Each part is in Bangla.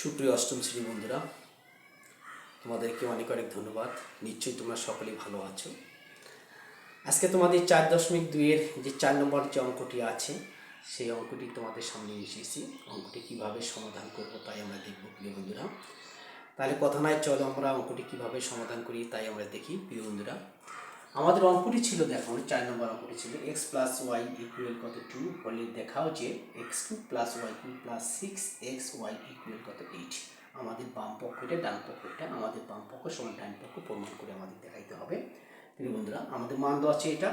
সুপ্রিয় অষ্টম শ্রেণি বন্ধুরা, তোমাদেরকে অনেক অনেক ধন্যবাদ। নিশ্চয়ই তোমরা সকলেই ভালো আছো। আজকে তোমাদের চার দশমিক দুইয়ের যে চার নম্বর যে অঙ্কটি আছে, সেই অঙ্কটি তোমাদের সামনে এসেছি অঙ্কটি কীভাবে সমাধান করব তাই আমরা দেখব প্রিয় বন্ধুরা। তাহলে কথা নয় চলো আমরা অঙ্কটি কীভাবে সমাধান করি তাই আমরা দেখি প্রিয় বন্ধুরা। আমাদের অঙ্কটি ছিল দেখো চার নম্বর অঙ্কটি ছিল এক্স প্লাস ওয়াই ইকুয়াল কত টু বলে দেখাও যে x cube plus y cube plus six x y equal কত এইট আমাদের বাম পক্ষটা, ডান পক্ষটা, আমাদের বাম পক্ষ সমান ডান পক্ষ প্রমাণ করে আমাদের দেখাইতে হবে। প্রিয় বন্ধুরা, আমাদের মান দেওয়া আছে এটা।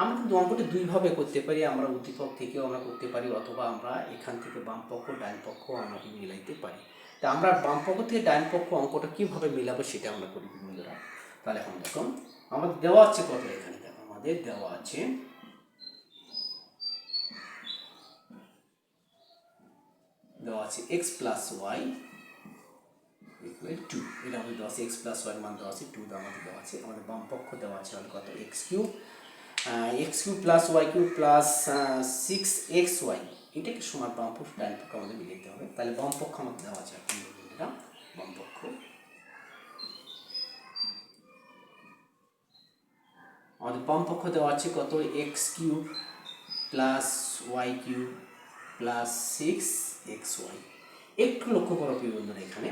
আমরা কিন্তু অঙ্কটি দুইভাবে করতে পারি, আমরা উদ্দীপক থেকেও আমরা করতে পারি, অথবা আমরা এখান থেকে বাম পক্ষ, ডান পক্ষ আমরা মিলাইতে পারি। তা আমরা বাম পক্ষ থেকে ডান পক্ষ অঙ্কটা কীভাবে মিলাবো সেটা আমরা করি, বন্ধুরা। তাহলে এখন দেখো আমাদের দেওয়া আছে কত এখানে? দেখো, আমাদের দেওয়া আছে দেওয়া আছে x plus y equal two এটা আমাদের দেওয়া আছে এক্স প্লাস ওয়াই মান দেওয়া আছে টু আমাদের দেওয়া আছে, আমাদের বাম পক্ষ দেওয়া আছে হল কত? X cube x cube plus y cube plus six x y এটাকে সমান বাম পক্ষ, ডান পক্ষ আমাদের মিলাইতে হবে। তাহলে বাম পক্ষ আমাদের দেওয়া আছে, এখন বাম পক্ষ। আমাদের পক্ষ দেওয়া আছে কত? X cube plus y cube plus six x y একটু লক্ষ্য করো প্রিয় বন্ধুরা এখানে।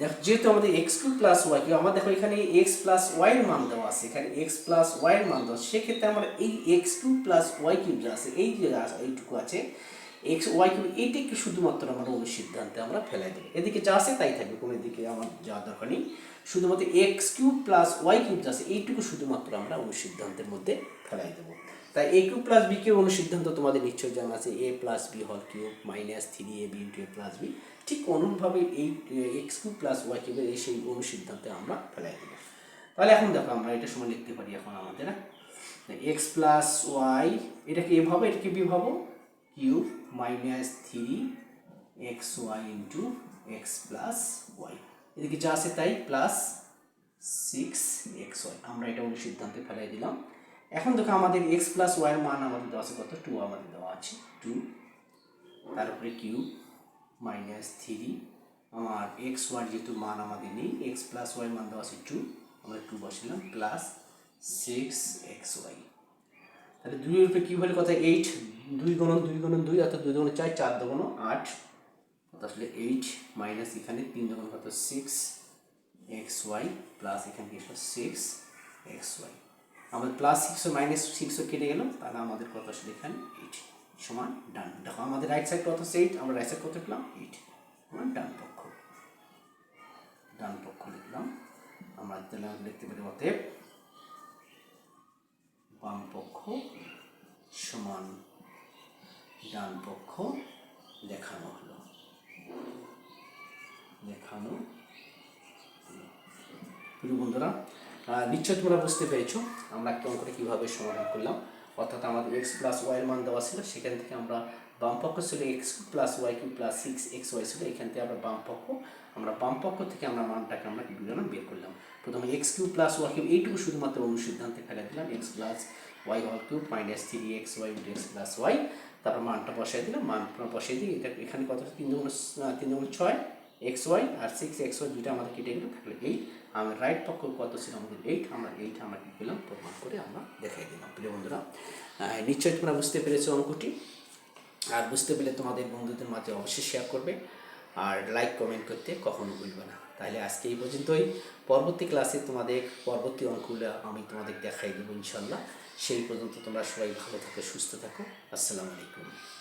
দেখ, যেহেতু আমাদের x cube plus y cube আমার দেখো এখানে এক্স প্লাস ওয়াই এর মান দেওয়া আছে। এখানে এক্স প্লাস ওয়াইয়ের মান দেওয়া সেক্ষেত্রে আমার এই x cube plus y cube যা আছে, এই যে এইটুকু আছে। এক্স, ওয়াই কিউব এইটাকে শুধুমাত্র আমরা অনুসিদ্ধান্তে আমরা ফেলাই দেবো? এদিকে যা আছে তাই থাকবে, কোনো দিকে আমার যাওয়ার দরকার নেই। শুধুমাত্র x cube plus y cube যা আছে, এইটুকু শুধুমাত্র আমরা অনুসিদ্ধান্তের মধ্যে ফেলাই দেবো। তাই a cube plus b cube অনুসিদ্ধান্ত তোমাদের নিশ্চয়ই জানা আছে। এ প্লাস বি হল cube minus three a b into a plus b. ঠিক অনুরূপভাবে এই এক্স কিউব প্লাস ওয়াই কিউবের এই সেই অনুসিদ্ধান্তে আমরা ফেলাই দেবো। তাহলে এখন দেখো, আমরা এটা সময় লিখতে পারি এখন আমাদের এক্স প্লাস ওয়াই, এটাকে এ ভাবো এটাকে বি ভাবো cube minus three x y into x plus y এদিকে যা আছে তাই প্লাস সিক্স এক্স ওয়াই আমরা এটা অনুসিদ্ধান্তে ফেলাই দিলাম। এখন দেখো আমাদের এক্স প্লাস ওয়াইয়ের মান আমাদের দেওয়া আছে কত? টু আমাদের দেওয়া আছে। টু তারপরে কিউব মাইনাস থ্রি আমার এক্স ওয়াই যেহেতু মান আমাদের নেই এক্স প্লাস ওয়াই মান দেওয়া আছে টু আমরা টু বসালাম প্লাস সিক্স এক্স ওয়াই তাহলে দুইয়ের উপরে কী হলে কথা এইট দুই গণন দুই গণন দুই, অর্থাৎ দুই গণন চার চার দোকানো আট। আসলে এইট মাইনাস এখানে তিন দোকান কত? সিক্স এক্স ওয়াই প্লাস এখানে কি সিক্স এক্স ওয়াই আমাদের প্লাস সিক্স মাইনাস সিক্সও কেটে গেল, তাহলে আমাদের কত আসলে এখানে? এইট সমান ডান। দেখো আমাদের রাইট সাইড কত এইট আমরা রাইট সাইড কত লিখলাম? এইট সমান ডান পক্ষ। ডান পক্ষ লিখলাম। আমরা তাহলে লিখতে পারি অতএব পক্ষ, সমান ডান পক্ষ দেখানো হলো দেখানো। প্রিয় বন্ধুরা নিশ্চয় তোমরা বুঝতে পেরেছ আমরা একটা অঙ্কটা কীভাবে সমাধান করলাম অর্থাৎ আমাদের এক্স প্লাস ওয়াইয়ের মান দেওয়া ছিল, সেখান থেকে আমরা বাম পক্ষ ছিল x plus y cube plus six x y ছিল, এখান থেকে আমরা বাম পক্ষ আমরা বাম পক্ষ থেকে আমরা মানটাকে আমরা করলাম বের করলাম? প্রথমে x cube plus y cube এইটুকু শুধুমাত্র অনুসিদ্ধান্তে ফেলে দিলাম এক্স প্লাস ওয়াই হল cube minus three x y into x plus y তারপর মানটা বসাই দিলাম, মান বসাই দিই এটা এখানে কত তিন দুগুণ তিন দুগুণ ছয় এক্স ওয়াই আর সিক্স এক্স ওয়াই দুইটা আমাদের কেটে গেলো, থাকলে এইট আমার রাইট পক্ষ কত ছিল? আমাদের এইট আমরা এইট আমরা কী করলাম প্রমাণ করে আমরা দেখাই দিলাম। প্রিয় বন্ধুরা নিশ্চয়ই তোমরা বুঝতে পেরেছ অঙ্কটি। আর বুঝতে পেলে তোমাদের বন্ধুদের মাঝে অবশ্যই শেয়ার করবে। আর লাইক কমেন্ট করতে কখনো ভুলবে না। তাহলে আজকে এই পর্যন্তই। পরবর্তী ক্লাসে তোমাদের পরবর্তী অঙ্কগুলো আমি তোমাদের দেখাই দেবো ইনশাল্লাহ সেই পর্যন্ত তোমরা সবাই ভালো থাকো, সুস্থ থাকো। আসসালামু আলাইকুম।